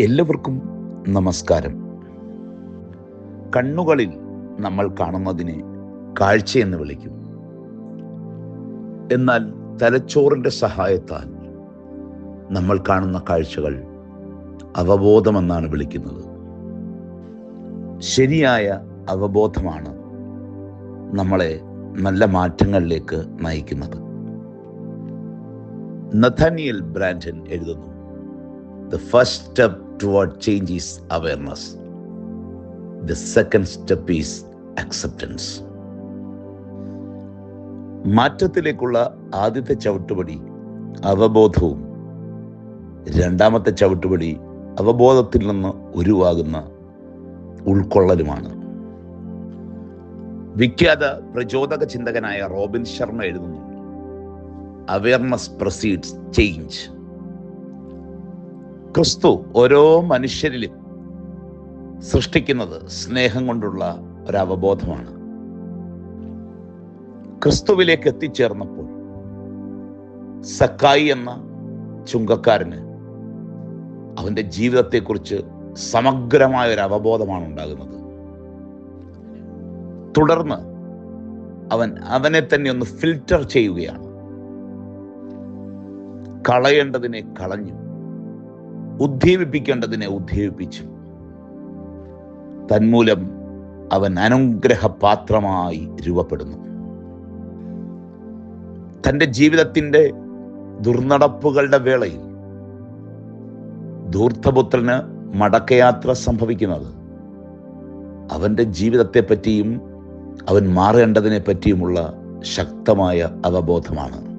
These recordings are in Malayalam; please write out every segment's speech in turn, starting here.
എല്ലാവർക്കും നമസ്കാരം. കണ്ണുകളിൽ നമ്മൾ കാണുന്നതിനെ കാഴ്ചയെന്ന് വിളിക്കും. എന്നാൽ തലച്ചോറിന്റെ സഹായത്താൽ നമ്മൾ കാണുന്ന കാഴ്ചകൾ അവബോധമെന്നാണ് വിളിക്കുന്നത്. ശരിയായ അവബോധമാണ് നമ്മളെ നല്ല മാറ്റങ്ങളിലേക്ക് നയിക്കുന്നത്. നഥാനിയൽ ബ്രാൻഡൻ എഴുതുന്നു. The first step toward change is awareness the second step is acceptance മാറ്റത്തിലേക്കുള്ള ആദ്യത്തെ ചവിട്ടുപടി അവബോധവും. രണ്ടാമത്തെ ചവിട്ടുപടി അവബോധത്തിൽ നിന്ന് ഉരുവാകുന്ന ഉൾക്കൊള്ളലുമാണ്. വിഖ്യാത പ്രചോദക ചിന്തകനായ റോബിൻ ശർമ്മ എഴുതുന്നു. അവയർനെസ് പ്രൊസീഡ്സ് ചേഞ്ച് ക്രിസ്തു ഓരോ മനുഷ്യരിലും സൃഷ്ടിക്കുന്നത് സ്നേഹം കൊണ്ടുള്ള ഒരവബോധമാണ്. ക്രിസ്തുവിലേക്ക് എത്തിച്ചേർന്നപ്പോൾ സക്കായി എന്ന ചുങ്കക്കാരന് അവന്റെ ജീവിതത്തെക്കുറിച്ച് സമഗ്രമായ ഒരു അവബോധമാണ് ഉണ്ടാകുന്നത്. തുടർന്ന് അവൻ അവനെ തന്നെ ഒന്ന് ഫിൽറ്റർ ചെയ്യുകയാണ്. കളയേണ്ടതിനെ കളഞ്ഞു. ഉദ്ദീപിപ്പിക്കേണ്ടതിനെ ഉദ്ദീപിപ്പിച്ചു. തന്മൂലം അവൻ അനുഗ്രഹപാത്രമായി രൂപപ്പെടുന്നു. തന്റെ ജീവിതത്തിന്റെ ദുർനടപ്പുകളുടെ വേളയിൽ ധൂർത്തപുത്രന് മടക്കയാത്ര സംഭവിക്കുന്നത് അവന്റെ ജീവിതത്തെ പറ്റിയും അവൻ മാറേണ്ടതിനെ പറ്റിയുമുള്ള ശക്തമായ അവബോധമാണ്.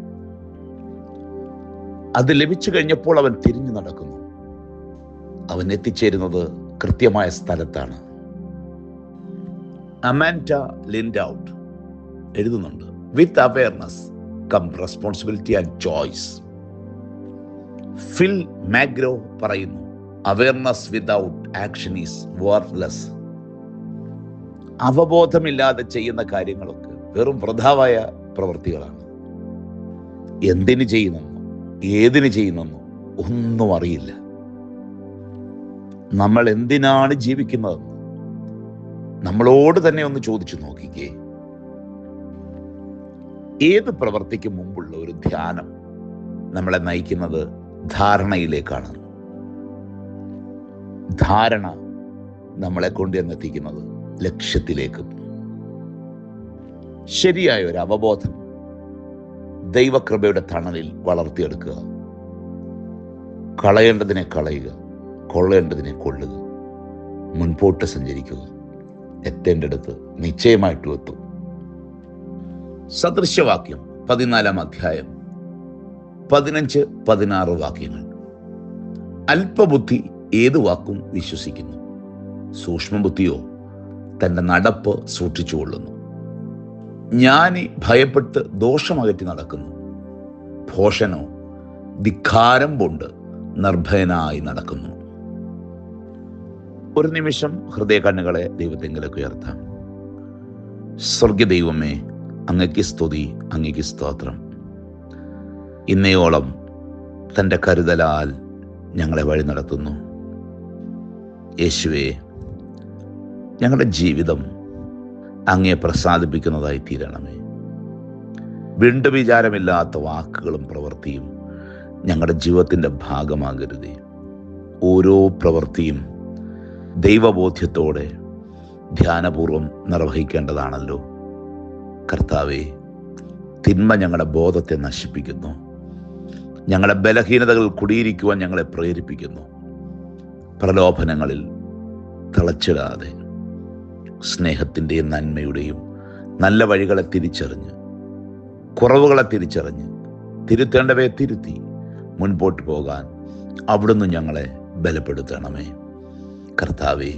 അത് ലഭിച്ചു കഴിഞ്ഞപ്പോൾ അവൻ തിരിഞ്ഞു നടക്കുന്നു. അവൻ എത്തിച്ചേരുന്നത് കൃത്യമായ സ്ഥലത്താണ്. Amanda Lindhout. എഴുതുന്നുണ്ട് with awareness come responsibility and choice Phil McGraw പറയുന്നു awareness without action is worthless അവബോധമില്ലാതെ ചെയ്യുന്ന കാര്യങ്ങളൊക്കെ വെറും വൃഥാവായ പ്രവൃത്തികളാണ്. എന്തിനു ചെയ്യുന്നെന്നോ ഏതിനു ചെയ്യുന്നെന്നോ ഒന്നും അറിയില്ല. നമ്മൾ എന്തിനാണ് ജീവിക്കുന്നത്? നമ്മളോട് തന്നെ ഒന്ന് ചോദിച്ചു നോക്കിക്കേ. ഏത് പ്രവർത്തിക്ക് മുമ്പുള്ള ഒരു ധ്യാനം നമ്മളെ നയിക്കുന്നത് ധാരണയിലേക്കാണ്? ധാരണ നമ്മളെ കൊണ്ട് എന്നെത്തിക്കുന്നത് ലക്ഷ്യത്തിലേക്ക്. ശരിയായ ഒരു അവബോധം ദൈവകൃപയുടെ തണലിൽ വളർത്തിയെടുക്കുക. കളയേണ്ടതിനെ കളയുക. കൊള്ളേണ്ടതിനെ കൊള്ളുക. മുൻപോട്ട് സഞ്ചരിക്കുക. എത്തേണ്ടടുത്ത് നിശ്ചയമായിട്ടും എത്തും. സദൃശവാക്യം പതിനാലാം അധ്യായം. പതിനഞ്ച് പതിനാറ് വാക്യങ്ങൾ. അല്പബുദ്ധി ഏത് വാക്കും വിശ്വസിക്കുന്നു? സൂക്ഷ്മബുദ്ധിയോ തന്റെ നടപ്പ് സൂക്ഷിച്ചുകൊള്ളുന്നു ജ്ഞാനി ഭയപ്പെട്ട് ദോഷമകറ്റി നടക്കുന്നു. ഭോഷനോ ധിക്കാരം കൊണ്ട് നിർഭയനായി നടക്കുന്നു. ഒരു നിമിഷം ഹൃദയ കണ്ണുകളെ ദൈവത്തെങ്കിലേക്ക് ഉയർത്താം. സ്വർഗ ദൈവമേ അങ്ങയ്ക്ക് സ്തുതി അങ്ങയ്ക്ക് സ്തോത്രം. ഇന്നയോളം തന്റെ കരുതലാൽ ഞങ്ങളെ വഴി നടത്തുന്നു. യേശുവേ ഞങ്ങളുടെ ജീവിതം അങ്ങയെ പ്രസാദിപ്പിക്കുന്നതായി തീരണമേ. വീണ്ടും വിചാരമില്ലാത്ത വാക്കുകളും പ്രവൃത്തിയും ഞങ്ങളുടെ ജീവിതത്തിന്റെ ഭാഗമാകരുതേ. ഓരോ പ്രവൃത്തിയും ദൈവബോധ്യത്തോടെ ധ്യാനപൂർവം നിർവഹിക്കേണ്ടതാണല്ലോ. കർത്താവെ തിന്മ ഞങ്ങളുടെ ബോധത്തെ നശിപ്പിക്കുന്നു. ഞങ്ങളുടെ ബലഹീനതകൾ കുടിയിരിക്കുവാൻ ഞങ്ങളെ പ്രേരിപ്പിക്കുന്നു. പ്രലോഭനങ്ങളിൽ തിളച്ചിടാതെ സ്നേഹത്തിന്റെയും നന്മയുടെയും നല്ല വഴികളെ തിരിച്ചറിഞ്ഞ് കുറവുകളെ തിരിച്ചറിഞ്ഞ് തിരുത്തേണ്ടവയെ തിരുത്തി മുൻപോട്ട് പോകാൻ അവിടുന്ന് ഞങ്ങളെ ബലപ്പെടുത്തണമേ. കർത്താവെ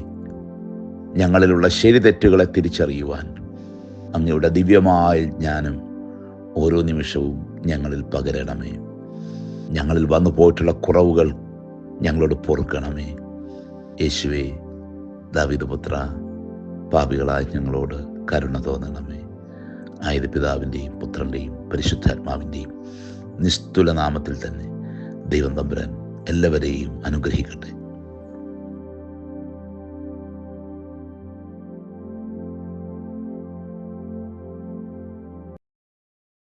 ഞങ്ങളിലുള്ള ശരി തെറ്റുകളെ തിരിച്ചറിയുവാൻ അങ്ങയുടെ ദിവ്യമായ ജ്ഞാനം ഓരോ നിമിഷവും ഞങ്ങളിൽ പകരണമേ. ഞങ്ങളിൽ വന്നു പോയിട്ടുള്ള കുറവുകൾ ഞങ്ങളോട് പൊറുക്കണമേ. യേശുവേ ദാവിദപുത്ര പാപികളായ ഞങ്ങളോട് കരുണ തോന്നണമേ. ആയത് പിതാവിന്റെയും പുത്രന്റെയും പരിശുദ്ധാത്മാവിന്റെയും നിസ്തുല നാമത്തിൽ തന്നെ ദൈവം തമ്പുരാൻ എല്ലാവരെയും അനുഗ്രഹിക്കട്ടെ.